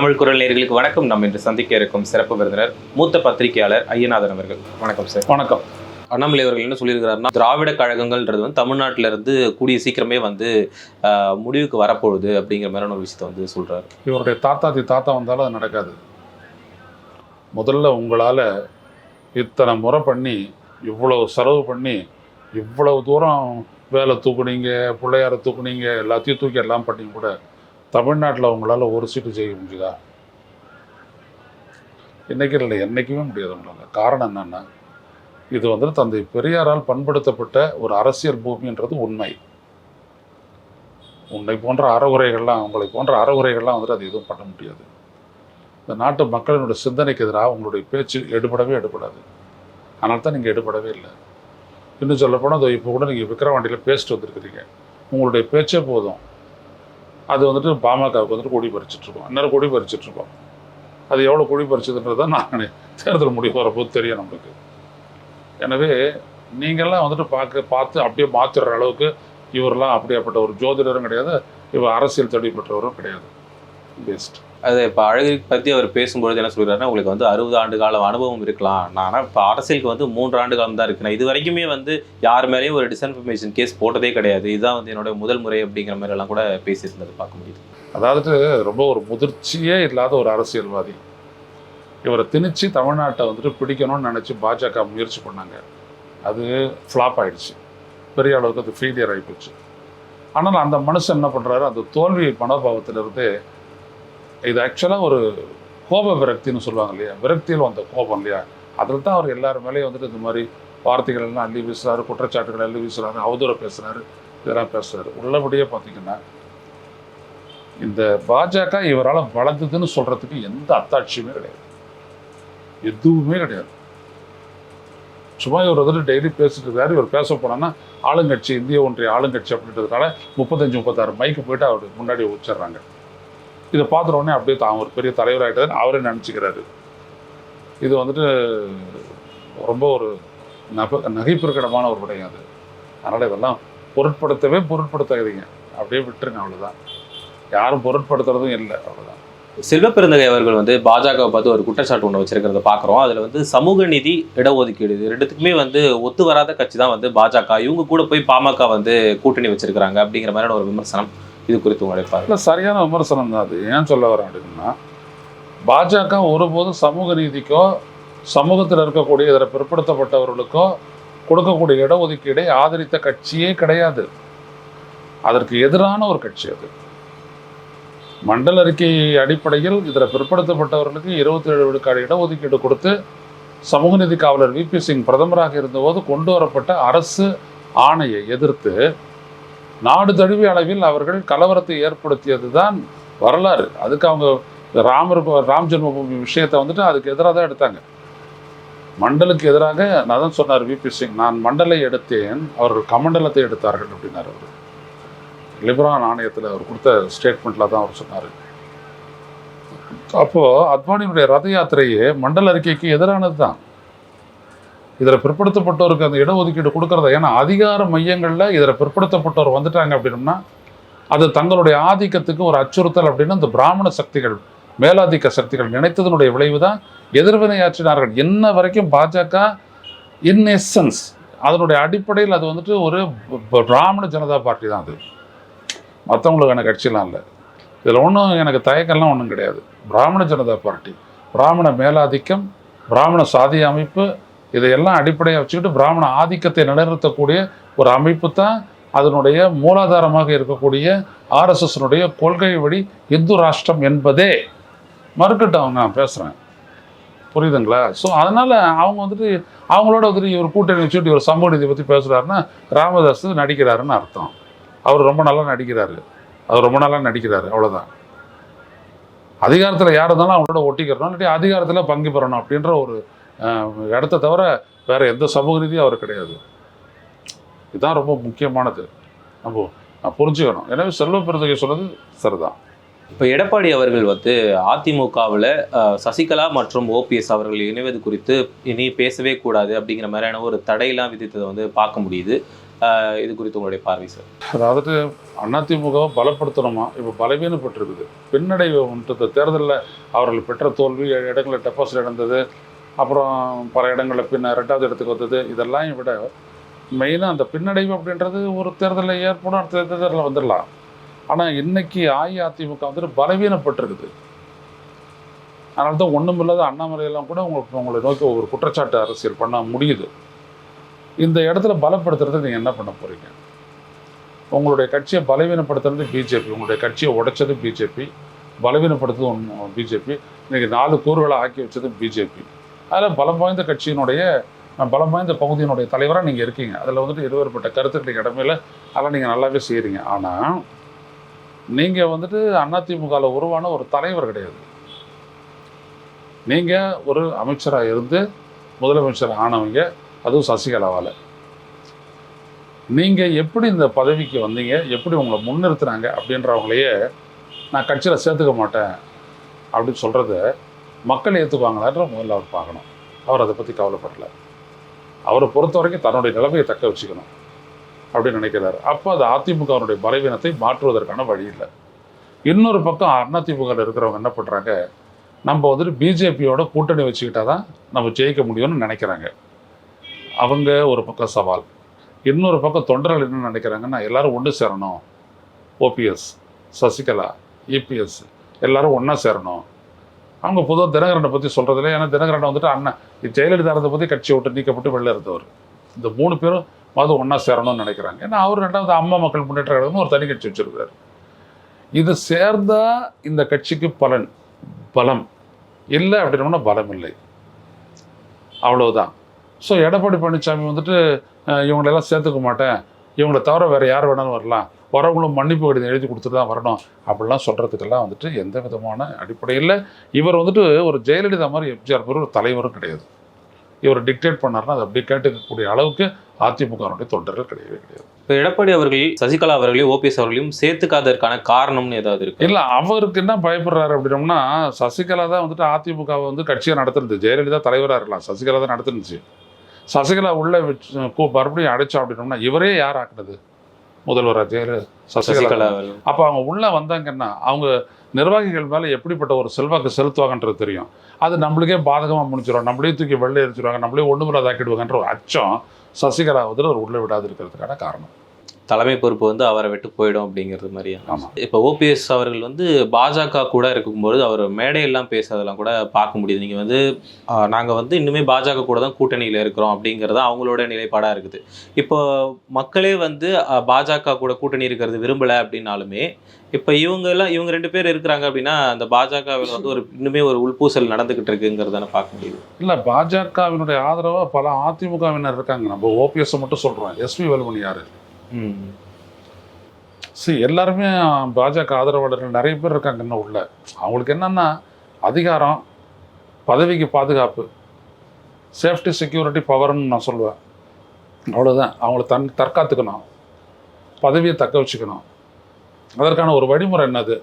தமிழ் குரல் நேயர்களுக்கு வணக்கம். நம்ம இன்று சந்திக்க இருக்கும் சிறப்பு விருந்தினர் மூத்த பத்திரிகையாளர் ஐயநாதன் அவர்கள். வணக்கம் சார். வணக்கம். அண்ணாமலை அவர்கள் என்ன சொல்லியிருக்கிறாருன்னா திராவிட கழகங்கள்ன்றது வந்து தமிழ்நாட்டில இருந்து கூடிய சீக்கிரமே வந்து முடிவுக்கு வரப்போகுது அப்படிங்கிற மாதிரியான ஒரு விஷயத்தை வந்து சொல்றாரு. இவருடைய தாத்தாத்தி தாத்தா வந்தாலும் அது நடக்காது. முதல்ல உங்களால் இத்தனை முறை பண்ணி இவ்வளவு செலவு பண்ணி இவ்வளவு தூரம் வேலை தூக்குனீங்க பிள்ளையார தூக்குனீங்க எல்லாத்தையும் தூக்கி எல்லாம் பண்ணி கூட தமிழ்நாட்டில் உங்களால் ஒரு சீட்டு செய்ய முடியுதா? இன்னைக்கு இல்லை என்றைக்குமே முடியாது உங்களால். காரணம் என்னென்னா இது வந்து தந்தை பெரியாரால் பண்படுத்தப்பட்ட ஒரு அரசியல் பூமின்றது உண்மை. உன்னை போன்ற அறகுறைகள்லாம் உங்களை போன்ற அறகுறைகள்லாம் வந்துட்டு அது எதுவும் பண்ண முடியாது. இந்த நாட்டு மக்களினுடைய சிந்தனைக்கு எதிராக உங்களுடைய பேச்சு எடுபடவே எடுபடாது. அதனால தான் நீங்கள் எடுபடவே இல்லை. இன்னும் சொல்லப்போனால் அதோ இப்போ கூட நீங்கள் விக்கிரவாண்டியில் பேசிட்டு வந்திருக்கிறீங்க. உங்களுடைய பேச்சே போதும். அது வந்துட்டு பாமகவுக்கு வந்துட்டு கொடி பறிச்சிட்ருக்கோம் அந்நேரம் கொடி பறிச்சிட்ருக்கோம் அது எவ்வளோ கொடி பறிச்சதுன்றதை நான் தேர்தல் முடிவு வரப்போது தெரியும் நம்மளுக்கு. எனவே நீங்கள்லாம் வந்துட்டு பார்க்க பார்த்து அப்படியே மாற்றுற அளவுக்கு இவரெல்லாம் அப்படியாப்பட்ட ஒரு ஜோதிடரும் கிடையாது. இவர் அரசியல் தடி பெற்றவரும் கிடையாது. பெஸ்ட் அது இப்போ அழகு பற்றி அவர் பேசும்பொழுது என்ன சொல்கிறாருன்னா உங்களுக்கு வந்து அறுபது ஆண்டு காலம் அனுபவம் இருக்கலாம். நான் ஆனால் இப்போ அரசியலுக்கு வந்து மூன்று ஆண்டு காலம் தான் இருக்கு நான் இது வரைக்குமே வந்து யார் மேலேயும் ஒரு டிஸ்இன்ஃபர்மேஷன் கேஸ் போட்டதே கிடையாது. இதுதான் வந்து என்னோட முதல் முறை அப்படிங்கிற மாதிரி எல்லாம் கூட பேசியிருந்தது பார்க்க முடியுது. அதாவது ரொம்ப ஒரு முதிர்ச்சியே இல்லாத ஒரு அரசியல்வாதி. இவரை திணிச்சு தமிழ்நாட்டை வந்துட்டு பிடிக்கணும்னு நினச்சி பாஜக முயற்சி பண்ணாங்க. அது ஃப்ளாப் ஆயிடுச்சு. பெரிய அளவுக்கு அது ஃபெயிலியர் ஆகிப்போச்சு ஆனால் அந்த மனுஷன் என்ன பண்ணுறாரு அந்த தோல்வி மனோபாவத்திலிருந்து இது ஆக்சுவலாக ஒரு கோப விரக்தின்னு சொல்லுவாங்க இல்லையா? விரக்தியில் வந்த கோபம் இல்லையா? அதில் தான் அவர் எல்லார் மேலேயும் வந்துட்டு இந்த மாதிரி வார்த்தைகள் எல்லாம் அள்ளி வீசுறாரு குற்றச்சாட்டுகள் அள்ளி வீசுறாரு அவதூற பேசுறாரு இதெல்லாம் பேசுறாரு. உள்ளபடியே பார்த்தீங்கன்னா இந்த பாஜக இவரால் வளர்ந்ததுன்னு சொல்றதுக்கு எந்த அத்தாட்சியுமே கிடையாது. எதுவுமே கிடையாது. சும்மா இவர் வந்துட்டு டெய்லி பேசிட்டு இருக்காரு. இவர் பேச போனோன்னா ஆளுங்கட்சி இந்திய ஒன்றிய ஆளுங்கட்சி அப்படின்றதுனால முப்பத்தஞ்சு முப்பத்தாறு மைக்கு போயிட்டு அவர் முன்னாடி வச்சிடுறாங்க இதை பார்த்துட்ட அப்படியே தான் ஒரு பெரிய தலைவர் அவரே நினச்சிக்கிறாரு. இது வந்துட்டு ரொம்ப ஒரு நப நகைப்பிற்கடமான ஒரு விடயம் அது. அதனால் இதெல்லாம் பொருட்படுத்தவே பொருட்படுத்தாதீங்க. அப்படியே விட்டுருங்க அவ்வளோதான் யாரும் பொருட்படுத்துறதும் இல்லை அவ்வளோதான் செல்வப்பெருந்தகை அவர்கள் வந்து பாஜகவை பார்த்து ஒரு குற்றச்சாட்டு ஒன்று வச்சிருக்கிறத பார்க்குறோம். அதில் வந்து சமூக நிதி இடஒதுக்கீடு இது ரெண்டுத்துக்குமே வந்து ஒத்து வராத கட்சி தான் வந்து பாஜக. இவங்க கூட போய் பாமக வந்து கூட்டணி வச்சிருக்கிறாங்க அப்படிங்கிற மாதிரியான ஒரு விமர்சனம் இது குறித்து உங்களுடைய பார்வை. இல்லை சரியான விமர்சனம் தான் அது. ஏன் சொல்ல வரேன் அப்படின்னா பாஜக ஒருபோதும் சமூக நீதிக்கோ சமூகத்தில் இருக்கக்கூடிய இதில் பிற்படுத்தப்பட்டவர்களுக்கோ கொடுக்கக்கூடிய இடஒதுக்கீடை ஆதரித்த கட்சியே கிடையாது. அதற்கு எதிரான ஒரு கட்சி அது. மண்டல அறிக்கை அடிப்படையில் இதில் பிற்படுத்தப்பட்டவர்களுக்கு இருபத்தி ஏழு விழுக்காடு இடஒதுக்கீடு கொடுத்து சமூக நீதி காவலர் விபி சிங் பிரதமராக இருந்தபோது கொண்டு வரப்பட்ட அரசு ஆணையை எதிர்த்து நாடு தழுவிய அளவில் அவர்கள் கலவரத்தை ஏற்படுத்தியது தான் வரலாறு. அதுக்கு அவங்க ராமர் ராம் ஜென்மபூமி விஷயத்தை வந்துட்டு அதுக்கு எதிராக தான் எடுத்தாங்க. மண்டலுக்கு எதிராக நான் தான் சொன்னார் விபி சிங் நான் மண்டலை எடுத்தேன் அவர்கள் கமண்டலத்தை எடுத்தார்கள் அப்படின்னார் அவர். லிபரான் ஆணையத்தில் அவர் கொடுத்த ஸ்டேட்மெண்ட்டில் தான் அவர் சொன்னார். அப்போது அத்வானியுடைய ரத யாத்திரையே மண்டல அறிக்கைக்கு எதிரானது தான் இதில் பிற்படுத்தப்பட்டோருக்கு அந்த இடஒதுக்கீடு கொடுக்கறத? ஏன்னா அதிகார மையங்களில் இதில் பிற்படுத்தப்பட்டோர் வந்துட்டாங்க அப்படின்னா அது தங்களுடைய ஆதிக்கத்துக்கு ஒரு அச்சுறுத்தல் அப்படின்னு இந்த பிராமண சக்திகள் மேலாதிக்க சக்திகள் நினைத்ததனுடைய விளைவு தான் எதிர்வினையாற்றினார்கள் என்ன வரைக்கும் பாஜக இன் எசன்ஸ் அதனுடைய அடிப்படையில் அது வந்துட்டு ஒரு பிராமண ஜனதா பார்ட்டி தான் அது மற்றவங்களுக்கான கட்சியெலாம் இல்லை. இதில் ஒன்றும் எனக்கு தயக்கம்லாம் ஒன்றும் கிடையாது. பிராமண ஜனதா பார்ட்டி பிராமண மேலாதிக்கம் பிராமண சாதி அமைப்பு இதையெல்லாம் அடிப்படையாக வச்சுக்கிட்டு பிராமண ஆதிக்கத்தை நிலைநிறுத்தக்கூடிய ஒரு அமைப்பு தான் அதனுடைய மூலாதாரமாக இருக்கக்கூடிய ஆர்எஸ்எஸ்னுடைய கொள்கை வழி இந்து ராஷ்டிரம் என்பதே. மறுக்கட்டும் அவங்க நான் பேசுகிறேன் புரியுதுங்களா? ஸோ அதனால் அவங்க வந்துட்டு அவங்களோட வந்துட்டு இவர் கூட்டணி வச்சுட்டு இவர் சமூக நீதி பற்றி பேசுகிறாருன்னா ராமதாஸ் நடிக்கிறாருன்னு அர்த்தம். அவர் ரொம்ப நல்லா நடிக்கிறாரு. அவர் ரொம்ப நல்லா நடிக்கிறாரு அவ்வளோதான் அதிகாரத்தில் யார் இருந்தாலும் அவங்களோட ஒட்டிக்கிறணும் இல்லாட்டி அதிகாரத்தில் பங்கு பெறணும் அப்படின்ற ஒரு இடத்த தவிர வேற எந்த சமூக நீதியும் அவர் கிடையாது. இதுதான் ரொம்ப முக்கியமானது. நம்ம புரிஞ்சுக்கணும். எனவே செல்வ பெருந்தகை சொன்னது சரிதான். இப்போ எடப்பாடி அவர்கள் வந்து அதிமுகவில் சசிகலா மற்றும் ஓபிஎஸ் அவர்கள் இணைவது குறித்து இனி பேசவே கூடாது அப்படிங்கிற மாதிரியான ஒரு தடையெல்லாம் விதித்ததை வந்து பார்க்க முடியுது. இது குறித்து உங்களுடைய பார்வை சார். அதாவது அதிமுகவை பலப்படுத்தணுமா? இப்போ பலவீனப்பட்டிருக்குது. பின்னடைவுன்றது தேர்தலில் அவர்கள் பெற்ற தோல்வி இடங்களில் டெபாசிட் இழந்தது அப்புறம் பல இடங்களில் பின்ன ரெண்டாவது இடத்துக்கு வந்தது. இதெல்லாம் விட மெயினாக அந்த பின்னடைவு அப்படின்றது ஒரு தேர்தலில் ஏற்படும் அடுத்த தேர்தலில் வந்துடலாம் ஆனால் இன்னைக்கு அஇஅதிமுக வந்துட்டு பலவீனப்பட்டிருக்குது. அதனால தான் ஒன்றும் இல்லாத அண்ணாமலையெல்லாம் கூட உங்களுக்கு உங்களை நோக்கி ஒரு குற்றச்சாட்டு அரசியல் பண்ண முடியுது. இந்த இடத்துல பலப்படுத்துறதுக்கு நீங்கள் என்ன பண்ண போகிறீங்க உங்களுடைய கட்சியை பலவீனப்படுத்துறது பிஜேபி. உங்களுடைய கட்சியை உடைச்சது பிஜேபி. பலவீனப்படுத்துறது ஒன்று பிஜேபி. இன்றைக்கி நாலு கூறுகளை ஆக்கி வச்சது பிஜேபி. அதில் பலம் வாய்ந்த கட்சியினுடைய பலம் வாய்ந்த பகுதியினுடைய தலைவராக நீங்கள் இருக்கீங்க. அதில் வந்துட்டு இருவேறுபட்ட கருத்துக்களுக்கு இடமையில அதெல்லாம் நீங்கள் நல்லாவே செய்கிறீங்க ஆனால் நீங்கள் வந்துட்டு அதிமுகவில் உருவான ஒரு தலைவர் கிடையாது. நீங்கள் ஒரு அமைச்சராக இருந்து முதலமைச்சர் ஆனவங்க அதுவும் சசிகலாவால் நீங்கள் எப்படி இந்த பதவிக்கு வந்தீங்க? எப்படி உங்களை முன்னிறுத்துனாங்க? அப்படின்றவங்களையே நான் கட்சியில் சேர்த்துக்க மாட்டேன். அப்படின்னு சொல்கிறத மக்கள் ஏற்றுக்குவாங்களான்ற முதல்ல அவர் பார்க்கணும். அவர் அதை பற்றி கவலைப்படலை. அவரை பொறுத்த வரைக்கும் தன்னுடைய நிலைமையை தக்க வச்சுக்கணும் அப்படின்னு நினைக்கிறாரு. அப்போ அது அதிமுகவினுடைய பலவீனத்தை மாற்றுவதற்கான வழி இல்லை. இன்னொரு பக்கம் அதிமுகவில் இருக்கிறவங்க என்ன பண்ணுறாங்க நம்ம வந்துட்டு பிஜேபியோட கூட்டணி வச்சுக்கிட்டா தான் நம்ம ஜெயிக்க முடியும்னு நினைக்கிறாங்க. அவங்க ஒரு பக்கம் சவால். இன்னொரு பக்கம் தொண்டர்கள் என்ன நினைக்கிறாங்கன்னா எல்லாரும் ஒன்று சேரணும். ஓபிஎஸ் சசிகலா இபிஎஸ் எல்லாரும் ஒன்றா சேரணும். அவங்க பொதுவாக தினகரனை பற்றி சொல்கிறதில்ல ஏன்னா தினகரனை வந்துட்டு அண்ணன். ஜெயலலிதா இருந்த பற்றி கட்சியை விட்டு நீக்கப்பட்டு வெளில இருந்தவர். இந்த மூணு பேரும் மது ஒன்றா சேரணும்னு நினைக்கிறாங்க. ஏன்னா அவர் ரெண்டாவது அம்மா மக்கள் முன்னேற்ற கழகம்னு ஒரு தனி கட்சி வச்சிருக்காரு இது சேர்ந்தால் இந்த கட்சிக்கு பலன் பலம். இல்லை அப்படின்னோம்னா பலம் இல்லை அவ்வளவுதான். ஸோ எடப்பாடி பழனிசாமி வந்துட்டு இவங்களெல்லாம் சேர்த்துக்க மாட்டேன். இவங்களை தவிர வேறு யார் வேணாலும் வரலாம். வரவங்களும் மன்னிப்பு கடிதம் எழுதி கொடுத்துட்டு தான் வரணும். அப்படிலாம் சொல்கிறதுக்கெல்லாம் வந்துட்டு எந்த விதமான அடிப்படையில் இவர் வந்துட்டு ஒரு ஜெயலலிதா மாதிரி எம்ஜிஆர் மாதிரி ஒரு தலைவரும் கிடையாது. இவர் டிக்டேட் பண்ணாருன்னா அது அப்படி கேட்டுக்கக்கூடிய அளவுக்கு அதிமுகனுடைய தொண்டர்கள் கிடையவே கிடையாது. இப்போ எடப்பாடி அவர்கள் சசிகலா அவர்களையும் ஓபிஎஸ் அவர்களையும் சேர்த்துக்காததற்கான காரணம்னு ஏதாவது இருக்கு? இல்லை அவருக்கு என்ன பயப்படுறாரு அப்படின்னோம்னா சசிகலா தான் வந்துட்டு அதிமுகவை வந்து கட்சியை நடத்துறது ஜெயலலிதா தலைவராக இருக்கலாம். சசிகலா தான் நடத்துனுச்சு சசிகலா உள்ள கூ- மறுபடியும் அடைச்சோம் அப்படின்னோம்னா இவரே யார் ஆக்குனது? முதல்வரா சசிகலா. அப்போ அவங்க உள்ளே வந்தாங்கன்னா அவங்க நிர்வாகிகள் மேலே எப்படிப்பட்ட ஒரு செல்வாக்கு செலுத்துவாங்கன்றது தெரியும். அது நம்மளுக்கே பாதகமாக முடிச்சிடும் நம்மளே தூக்கி வெளில எரிச்சிருவாங்க நம்மளே ஒன்றுமில்லாத ஆக்கிடுவாங்கன்ற ஒரு அச்சம் சசிகலா வந்துட்டு அவர் உள்ளே விடாது இருக்கிறதுக்கான காரணம். தலைமை பொறுப்பு வந்து அவரை விட்டு போயிடும் அப்படிங்கிறது மாதிரியா. இப்போ ஓபிஎஸ் அவர்கள் வந்து பாஜக கூட இருக்கும்போது அவர் மேடையெல்லாம் பேசுறதெல்லாம் கூட பார்க்க முடியுது. நீங்கள் வந்து நாங்கள் வந்து இன்னுமே பாஜக கூட தான் கூட்டணியில் இருக்கிறோம் அப்படிங்கிறது அவங்களோட நிலைப்பாடாக இருக்குது. இப்போ மக்களே வந்து பாஜக கூட கூட்டணி இருக்கிறது விரும்பலை அப்படின்னாலுமே இப்போ இவங்க எல்லாம் இவங்க ரெண்டு பேர் இருக்கிறாங்க அப்படின்னா அந்த பாஜகவில் வந்து ஒரு இன்னுமே ஒரு உள்பூசல் நடந்துகிட்டு இருக்குங்கிறதான பார்க்க முடியுது? இல்லை பாஜகவினுடைய ஆதரவாக பல அதிமுகவினர் இருக்காங்க. நம்ம ஓபிஎஸ் மட்டும் சொல்கிறோம் எஸ்பி வேலுமணி யார்? சரி எல்லாருமே பாஜக ஆதரவாளர்கள் நிறைய பேர் இருக்காங்க இன்னும் உள்ள அவங்களுக்கு என்னன்னா அதிகாரம் பதவிக்கு பாதுகாப்பு சேஃப்டி செக்யூரிட்டி பவர்னு நான் சொல்லுவேன் அவ்வளோதான் அவங்கள தன் தற்காத்துக்கணும் பதவியை தக்க வச்சுக்கணும் அதற்கான ஒரு வழிமுறை என்னது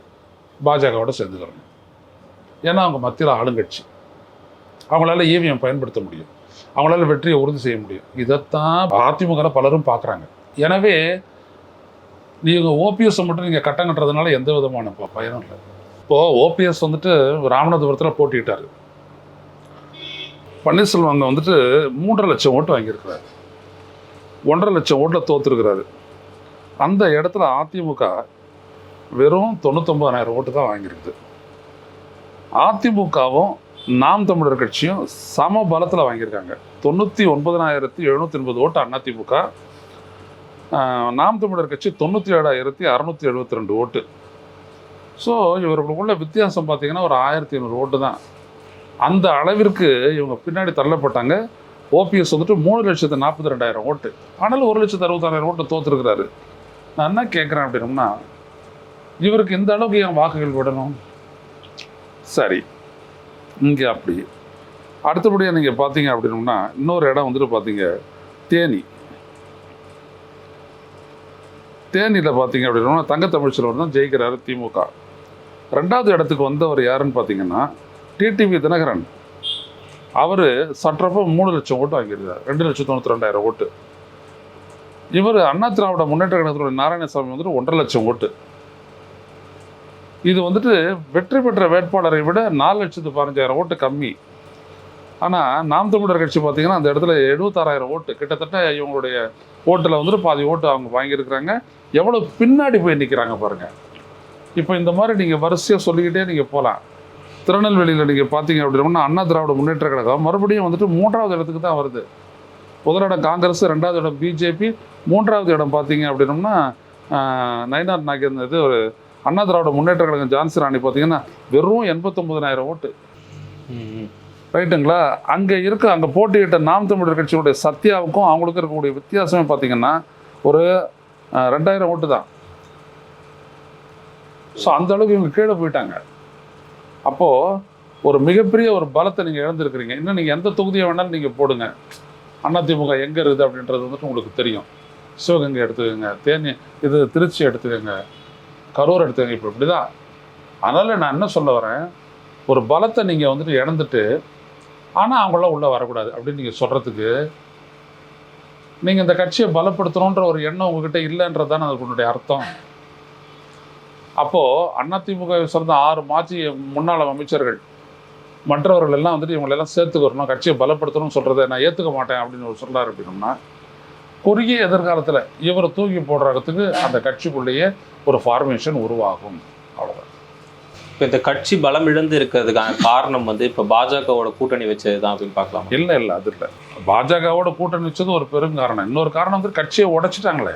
பாஜகவோட சேர்ந்துக்கிறோம் ஏன்னா அவங்க மத்தியில் ஆளுங்கட்சி அவங்களால ஈவிஎம் பயன்படுத்த முடியும் அவங்களால வெற்றியை உறுதி செய்ய முடியும் இதைத்தான் அதிமுக பலரும் பார்க்குறாங்க எனவே நீங்கள் ஓபிஎஸ் மட்டும் நீங்கள் கட்டம் கட்டுறதுனால எந்த விதமான ப- பயனும் இல்லை. இப்போது ஓபிஎஸ் வந்துட்டு ராமநாதபுரத்தில் போட்டிட்டார் பன்னீர்செல்வம் அங்கே வந்துட்டு மூன்றரை லட்சம் ஓட்டு வாங்கியிருக்கிறாரு. ஒன்றரை லட்சம் ஓட்டில் தோற்றுருக்கிறாரு அந்த இடத்துல அதிமுக வெறும் தொண்ணூத்தொம்பதாயிரம் ஓட்டு தான் வாங்கியிருக்குது அதிமுகவும் நாம் தமிழர் கட்சியும் சம பலத்தில் வாங்கியிருக்காங்க. தொண்ணூற்றி ஒன்பதனாயிரத்தி எழுநூற்றி எண்பது ஓட்டு அதிமுக நாம் தமிழர் கட்சி தொண்ணூற்றி ஏழாயிரத்தி அறநூற்றி எழுபத்தி ரெண்டு ஓட்டு. ஸோ இவர்களுக்குள்ள வித்தியாசம் பார்த்தீங்கன்னா ஒரு ஆயிரத்தி ஐநூறு ஓட்டு தான். அந்த அளவிற்கு இவங்க பின்னாடி தள்ளப்பட்டாங்க. ஓபிஎஸ் வந்துட்டு மூணு லட்சத்து நாற்பத்தி ரெண்டாயிரம் ஓட்டு. ஆனாலும் ஒரு லட்சத்து அறுபத்தாறாயிரம் ஓட்டு தோத்துருக்கிறாரு. நான் என்ன கேட்குறேன் அப்படின்னம்னா இவருக்கு இந்த அளவுக்கு என் வாக்குகள் விடணும்? சரி இங்கே அப்படி. அடுத்தபடியாக நீங்கள் பார்த்தீங்க அப்படின்னம்னா இன்னொரு இடம் வந்துட்டு பார்த்தீங்க தேனி. தேனியில் பார்த்தீங்க அப்படின்னா தங்கத்தமிழ்ச்செல்வன் தான் ஜெயிக்கிறாரு திமுக. ரெண்டாவது இடத்துக்கு வந்தவர் யாருன்னு பார்த்தீங்கன்னா டிடிவி தினகரன். அவர் சற்றப்போ மூணு லட்சம் ஓட்டு வாங்கியிருக்காரு. ரெண்டு லட்சம் தொண்ணூற்றி ரெண்டாயிரம் ஓட்டு. இவர் அண்ணா திராவிட முன்னேற்ற கழகத்துடைய நாராயணசாமி வந்துட்டு ஒன்றரை லட்சம் ஓட்டு. இது வந்துட்டு வெற்றி பெற்ற வேட்பாளரை விட நாலு லட்சத்து பதினஞ்சாயிரம் ஓட்டு கம்மி. ஆனால் நாம் தமிழர் கட்சி பார்த்தீங்கன்னா அந்த இடத்துல எழுபத்தாறாயிரம் ஓட்டு. கிட்டத்தட்ட இவங்களுடைய ஓட்டில் வந்துட்டு பாதி ஓட்டு அவங்க வாங்கியிருக்கிறாங்க. எவ்வளோ பின்னாடி போய் நிற்கிறாங்க பாருங்கள் இப்போ இந்த மாதிரி நீங்கள் வரிசையாக சொல்லிக்கிட்டே நீங்கள் போகலாம் திருநெல்வேலியில் நீங்கள் பார்த்தீங்க அப்படின்னா அண்ணா திராவிட முன்னேற்ற கழகம். மறுபடியும் வந்துட்டு மூன்றாவது இடத்துக்கு தான் வருது. முதலிடம் காங்கிரஸ் ரெண்டாவது இடம் பிஜேபி மூன்றாவது இடம் பார்த்தீங்க அப்படின்னோம்னா நயனார் நயினார் நாகேந்திர இது ஒரு அண்ணா திராவிட முன்னேற்ற கழகம் ஜான்சி ராணி பார்த்தீங்கன்னா வெறும் எண்பத்தொம்பதனாயிரம் ஓட்டு. ரைட்டுங்களா? அங்கே இருக்க அங்கே போட்டியிட்ட நாம் தமிழர் கட்சியுடைய சத்யாவுக்கும் அவங்களுக்கும் இருக்கக்கூடிய வித்தியாசமே பார்த்தீங்கன்னா ஒரு ரெண்டாயிரம் ஓட்டு தான். ஸோ அந்த அளவுக்கு இவங்க கீழே போயிட்டாங்க. அப்போது ஒரு மிகப்பெரிய ஒரு பலத்தை நீங்கள் இழந்திருக்கிறீங்க. இன்னும் நீங்கள் எந்த தொகுதியை வேணாலும் நீங்கள் போடுங்க. அதிமுக எங்கே இருக்குது அப்படின்றது வந்துட்டு உங்களுக்கு தெரியும். சிவகங்கை எடுத்துக்கோங்க தேனி இது திருச்சி எடுத்துக்கோங்க கரூர் எடுத்துக்கோங்க. இப்போ இப்படி தான் அதனால் நான் என்ன சொல்ல வரேன்? ஒரு பலத்தை நீங்கள் வந்துட்டு இழந்துட்டு ஆனால் அவங்களாம் உள்ளே வரக்கூடாது அப்படின்னு நீங்கள் சொல்கிறதுக்கு நீங்கள் இந்த கட்சியை பலப்படுத்தணுன்ற ஒரு எண்ணம் உங்ககிட்ட இல்லைன்றது தானே அதுக்குடைய அர்த்தம். அப்போது அதிமுக சேர்ந்த ஆறு மாற்றி முன்னாள் அமைச்சர்கள் மற்றவர்கள் எல்லாம் வந்துட்டு இவங்களெல்லாம் சேர்த்துக்கிறணும் கட்சியை பலப்படுத்தணும்னு சொல்கிறத நான் ஏற்றுக்க மாட்டேன் அப்படின்னு ஒரு சொல்கிறார் அப்படின்னோம்னா குறுகிய எதிர்காலத்தில் இவரை தூக்கி போடுறதுக்கு அந்த கட்சிக்குள்ளேயே ஒரு ஃபார்மேஷன் உருவாகும். இப்போ இந்த கட்சி பலம் இழந்து இருக்கிறதுக்கான காரணம் வந்து இப்போ பாஜகவோட கூட்டணி வச்சது தான் அப்படின்னு பார்க்கலாம்? இல்லை இல்லை அது இல்லை. பாஜகவோட கூட்டணி வச்சது ஒரு பெரும் காரணம். இன்னொரு காரணம் வந்து கட்சியை உடைச்சிட்டாங்களே.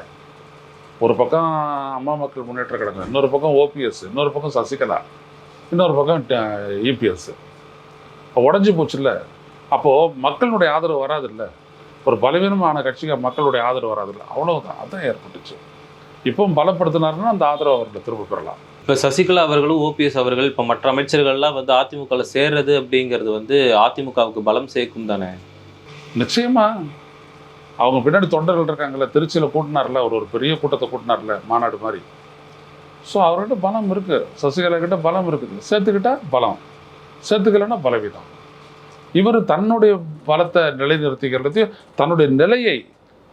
ஒரு பக்கம் அம்மா மக்கள் முன்னேற்ற கழகம் இன்னொரு பக்கம் ஓபிஎஸ் இன்னொரு பக்கம் சசிகலா இன்னொரு பக்கம் இபிஎஸ் உடஞ்சி போச்சுல்ல. அப்போது மக்களுடைய ஆதரவு வராதுல்ல. ஒரு பலவீனமான கட்சிக்கு மக்களுடைய ஆதரவு வராதுல்ல. அவ்வளோதான் அதுதான் ஏற்பட்டுச்சு. இப்போ பலப்படுத்தினாருன்னா அந்த ஆதரவு அவர்களை திரும்ப பெறலாம். இப்போ சசிகலா அவர்களும் ஓபிஎஸ் அவர்கள் இப்போ மற்ற அமைச்சர்கள்லாம் வந்து அதிமுகவில் சேர்றது அப்படிங்கிறது வந்து அதிமுகவுக்கு பலம் சேர்க்கும் தானே? நிச்சயமா. அவங்க பின்னாடி தொண்டர்கள் இருக்காங்கல்ல திருச்சியில் கூட்டினார்ல அவர் ஒரு பெரிய கூட்டத்தை கூட்டினார்ல மாநாடு மாதிரி. ஸோ அவர்கிட்ட பலம் இருக்குது சசிகலா கிட்ட பலம் இருக்குது. சேர்த்துக்கிட்டா பலம். சேர்த்துக்கலைன்னா பலவீனம். இவர் தன்னுடைய பலத்தை நிலைநிறுத்திக்கிறதையும் தன்னுடைய நிலையை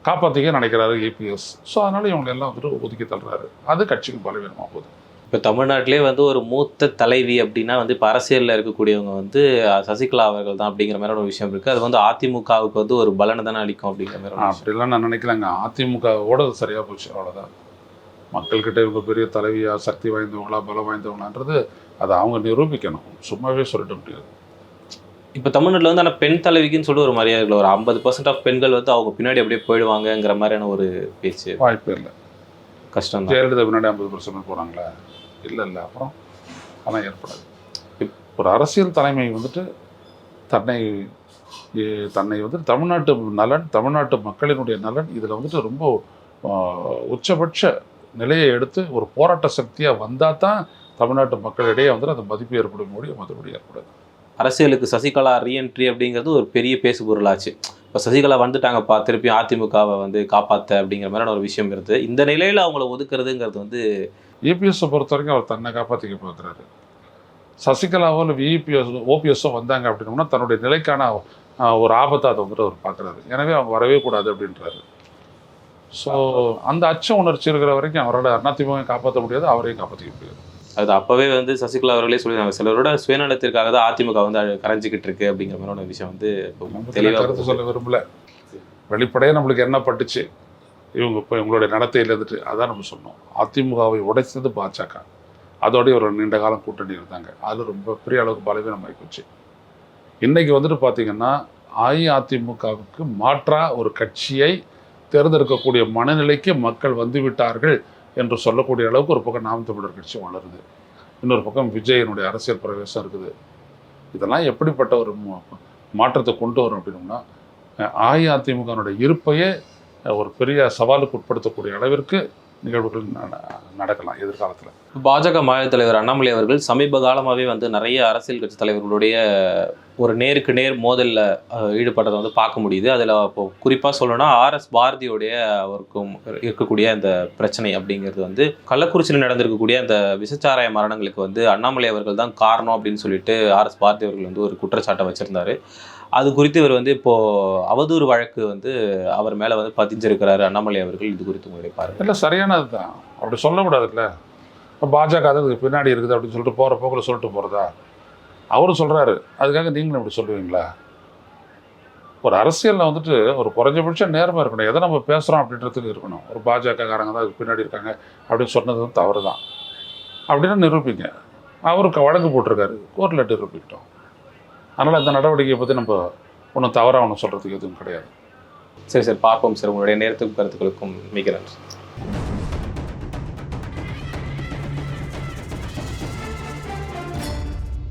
காப்பாற்றிக்க நினைக்கிறாரு ஏபிஎஸ் ஸோ அதனால் இவங்களை எல்லாம் வந்துட்டு ஒதுக்கி தள்ளுறாரு. அது கட்சிக்கு பலவீனமாக போகுது இப்போ தமிழ்நாட்டிலே வந்து ஒரு மூத்த தலைவி அப்படின்னா வந்து இப்போ அரசியலில் இருக்கக்கூடியவங்க வந்து சசிகலா அவர்கள் தான் அப்படிங்கிற மாதிரி ஒரு விஷயம் இருக்குது அது வந்து அதிமுகவுக்கு வந்து ஒரு பலனை தானே அளிக்கும் அப்படிங்கிற மாதிரி. அப்படிலாம் நான் நினைக்கலங்க அதிமுகவோட அது சரியாக போச்சு அவ்வளோதான் மக்கள்கிட்ட இவங்க பெரிய தலைவியா சக்தி வாய்ந்தவங்களா பலம் வாய்ந்தவங்களான்றது அதை அவங்க நிரூபிக்கணும். சும்மாவே சொல்லிட முடியாது. இப்போ தமிழ்நாட்டில் வந்து ஆனால் பெண் தலைவிக்குன்னு சொல்லி ஒரு மரியாதை இல்லை. ஒரு ஐம்பது பர்சன்ட் ஆஃப் பெண்கள் வந்து அவங்க பின்னாடி அப்படியே போயிடுவாங்கங்கிற மாதிரியான ஒரு பேச்சு. வாய்ப்பே இல்லை. கஷ்டம் ஜெயலலிதா பின்னாடி ஐம்பது பர்சன்ட் போகிறாங்களா இல்லை இல்லை அப்புறம் ஆனால் ஏற்படாது. ஒரு அரசியல் தலைமை வந்துட்டு தன்னை தன்னை வந்துட்டு தமிழ்நாட்டு நலன் தமிழ்நாட்டு மக்களினுடைய நலன் இதில் வந்துட்டு ரொம்ப உச்சபட்ச நிலையை எடுத்து ஒரு போராட்ட சக்தியாக வந்தால் தான் தமிழ்நாட்டு மக்களிடையே வந்துட்டு அந்த மதிப்பு ஏற்படும் மொழி மற்றபடி ஏற்படாது. அரசியலுக்கு சசிகலா ரீஎன்ட்ரி அப்படிங்கிறது ஒரு பெரிய பேசு பொருளாச்சு இப்போ சசிகலா வந்துட்டாங்கப்பா திருப்பியும் அதிமுகவை வந்து காப்பாற்ற அப்படிங்கிற மாதிரியான ஒரு விஷயம் இருக்குது. இந்த நிலையில் அவங்கள ஒதுக்குறதுங்கிறது வந்து இபிஎஸ்ஸை பொறுத்த வரைக்கும் அவர் தன்னை காப்பாற்றிக்க பார்க்குறாரு சசிகலாவோ இல்லை இபிஎஸ் ஓபிஎஸ்ஸோ வந்தாங்க அப்படின்னோம்னா தன்னுடைய நிலைக்கான ஒரு ஆபத்தை அதை வந்துட்டு அவர் பார்க்குறாரு எனவே அவங்க வரவே கூடாது அப்படின்றாரு. ஸோ அந்த அச்ச உணர்ச்சி இருக்கிற வரைக்கும் அவரோட அதிமுக காப்பாற்ற முடியாது அவரையும் காப்பாற்றிக்க முடியாது. அது அப்போவே வந்து சசிகலா அவர்களே சொல்லியிருந்தாங்க. சிலரோட சுயநலத்திற்காக தான் அதிமுக வந்து கரைஞ்சிக்கிட்டு இருக்கு அப்படிங்கிற மாதிரியான ஒரு விஷயம் வந்து தெளிவாக சொல்ல விரும்பல. வெளிப்படையாக நம்மளுக்கு என்ன பட்டுச்சு? இவங்க இப்போ இவங்களுடைய நடத்தையில் இருந்துட்டு அதான் நம்ம சொன்னோம். அதிமுகவை உடைச்சது பாஜக. அதோடய ஒரு நீண்ட காலம் கூட்டணி இருந்தாங்க. அது ரொம்ப பெரிய அளவுக்கு பலவீனம் ஆகிப்போச்சு இன்றைக்கி வந்துட்டு பார்த்திங்கன்னா அஇஅதிமுகவுக்கு மாற்றா ஒரு கட்சியை தேர்ந்தெடுக்கக்கூடிய மனநிலைக்கு மக்கள் வந்து விட்டார்கள் என்று சொல்லக்கூடிய அளவுக்கு ஒரு பக்கம் நாம் தமிழர் கட்சி வளருது. இன்னொரு பக்கம் விஜயனுடைய அரசியல் பிரவேசம் இருக்குது. இதெல்லாம் எப்படிப்பட்ட ஒரு மாற்றத்தை கொண்டு வரும் அப்படின்னோம்னா அஇஅதிமுகனுடைய இருப்பையே ஒரு பெரிய சவாலுக்கு உட்படுத்தக்கூடிய அளவிற்கு நிகழ்வுகள் நட- நடக்கலாம் எதிர்காலத்தில். பாஜக மாநில தலைவர் அண்ணாமலை அவர்கள் சமீப காலமாகவே வந்து நிறைய அரசியல் கட்சி தலைவர்களுடைய ஒரு நேருக்கு நேர் மோதலில் ஈடுபட்டதை வந்து பார்க்க முடியுது. அதில் இப்போ குறிப்பாக சொல்லணும்னா ஆர்எஸ் பாரதியோடைய அவருக்கும் இருக்கக்கூடிய அந்த பிரச்சனை அப்படிங்கிறது வந்து கள்ளக்குறிச்சியில் நடந்திருக்கக்கூடிய அந்த விசச்சாராய மரணங்களுக்கு வந்து அண்ணாமலை அவர்கள் தான் காரணம் அப்படின்னு சொல்லிட்டு ஆர்எஸ் பாரதி அவர்கள் வந்து ஒரு குற்றச்சாட்டை வச்சுருந்தாரு. அது குறித்து இவர் வந்து இப்போ அவதூறு வழக்கு வந்து அவர் மேல வந்து பதிஞ்சிருக்கிறாரு அண்ணாமலை அவர்கள். இது குறித்து உங்களுடைய இல்லை சரியானது தான் அப்படி சொல்லக்கூடாதுல்ல பாஜக அதுக்கு பின்னாடி இருக்குது அப்படின்னு சொல்லிட்டு போகிற போக்கில் சொல்லிட்டு போகிறதா அவரும் சொல்கிறாரு அதுக்காக நீங்களும் இப்படி சொல்லுவீங்களா? ஒரு அரசியலில் வந்துட்டு ஒரு குறைஞ்சபட்சம் நேரமாக இருக்கணும். எதை நம்ம பேசுகிறோம் அப்படின்றதுக்கு இருக்கணும். ஒரு பாஜகக்காரங்க தான் அதுக்கு பின்னாடி இருக்காங்க அப்படின்னு சொன்னது வந்து தவறு தான் அப்படின்னு நிரூபிங்க. அவருக்கு வழக்கு போட்டிருக்காரு. கோர்ட்டில் நிரூபிக்கிட்டோம். அதனால் இந்த நடவடிக்கையை பற்றி நம்ம ஒன்றும் தவறாக ஒன்றும் சொல்கிறதுக்கு எதுவும் கிடையாது. சரி சார். பார்ப்போம் சார். உங்களுடைய நேரத்துக்கும் கருத்துக்களுக்கும் மிக நன்றி.